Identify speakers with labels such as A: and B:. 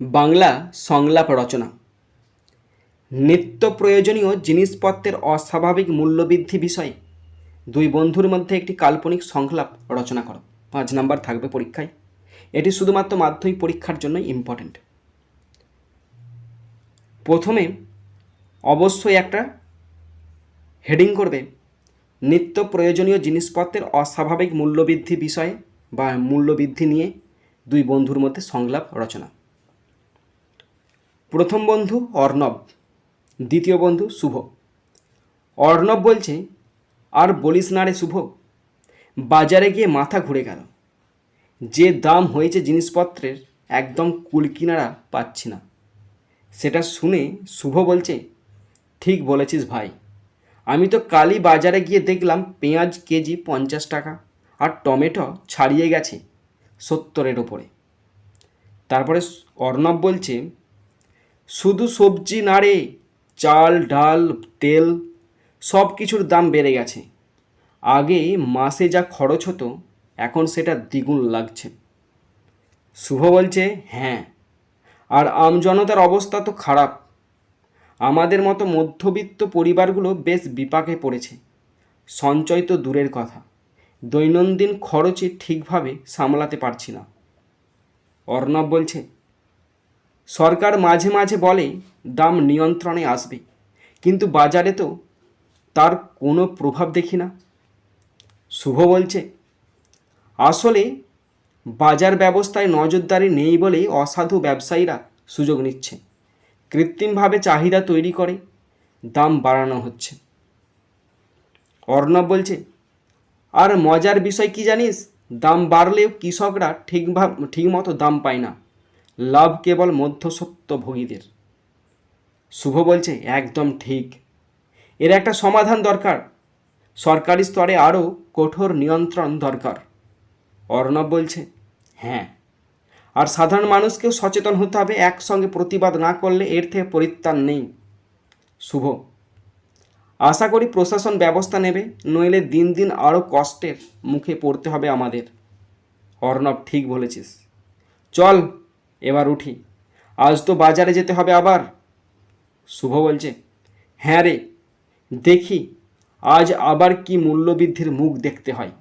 A: বাংলা সংলাপ রচনা। নিত্য প্রয়োজনীয় জিনিসপত্রের অস্বাভাবিক মূল্যবৃদ্ধি বিষয়ে দুই বন্ধুর মধ্যে একটি কাল্পনিক সংলাপ রচনা করো। পাঁচ নাম্বার থাকবে পরীক্ষায়। এটি শুধুমাত্র মাধ্যমিক পরীক্ষার জন্যই ইম্পর্ট্যান্ট প্রথমে অবশ্যই একটা হেডিং করবে নিত্য প্রয়োজনীয় জিনিসপত্রের অস্বাভাবিক মূল্যবৃদ্ধি বিষয়ে বা মূল্যবৃদ্ধি নিয়ে দুই বন্ধুর মধ্যে সংলাপ রচনা। প্রথম বন্ধু অর্ণব, দ্বিতীয় বন্ধু শুভ। অর্ণব বলছে, আর বলিস না রে শুভ, বাজারে গিয়ে মাথা ঘুরে গেল। যে দাম হয়েছে জিনিসপত্রের একদম কুলকিনারা পাচ্ছি না। সেটা শুনে শুভ বলছে, ঠিক বলেছিস ভাই। আমি তো কালই বাজারে গিয়ে দেখলাম পেঁয়াজ কেজি পঞ্চাশ টাকা আর টমেটো ছাড়িয়ে গেছে সত্তরের ওপরে। তারপরে অর্ণব বলছে শুধু সবজি না রে, চাল, ডাল, তেল সব কিছুর দাম বেড়ে গেছে। আগে মাসে যা খরচ হতো, এখন সেটা দ্বিগুণ লাগছে। শুভ বলছে হ্যাঁ আর আমজনতার অবস্থা তো খারাপ। আমাদের মতো মধ্যবিত্ত পরিবারগুলো বেশ বিপাকে পড়েছে। সঞ্চয় তো দূরের কথা, দৈনন্দিন খরচে ঠিকভাবে সামলাতে পারছি না। অর্ণব বলছে সরকার মাঝে মাঝে বলে দাম নিয়ন্ত্রণে আসবে। কিন্তু বাজারে তো তার কোনো প্রভাব দেখি না। শুভ বলছে, আসলে বাজার ব্যবস্থায় নজরদারি নেই বলেই অসাধু ব্যবসায়ীরা সুযোগ নিচ্ছে। কৃত্রিমভাবে চাহিদা তৈরি করে দাম বাড়ানো হচ্ছে। অর্ণব বলছে, আর মজার বিষয় কি জানিস? দাম বাড়লেও কৃষকরা ঠিকভাবে ঠিকমতো দাম পায় না। লাভ কেবল মধ্যস্বত্বভোগীদের শুভ বলছে, একদম ঠিক। এর একটা সমাধান দরকার। সরকারি স্তরে আরও কঠোর নিয়ন্ত্রণ দরকার। অর্ণব বলছে হ্যাঁ। আর সাধারণ মানুষকেও সচেতন হতে হবে, একসঙ্গে প্রতিবাদ না করলে এর থেকে পরিত্রাণ নেই। শুভ। আশা করি প্রশাসন ব্যবস্থা নেবে, নইলে দিন দিন আরও কষ্টের মুখে পড়তে হবে আমাদের। অর্ণব ঠিক বলেছিস। চল এবার উঠি। আজ তো বাজারে যেতে হবে আবার। শুভ বলছে হ্যাঁ রে, দেখি, আজ আবার কি মূল্যবৃদ্ধির মুখ দেখতে হয়?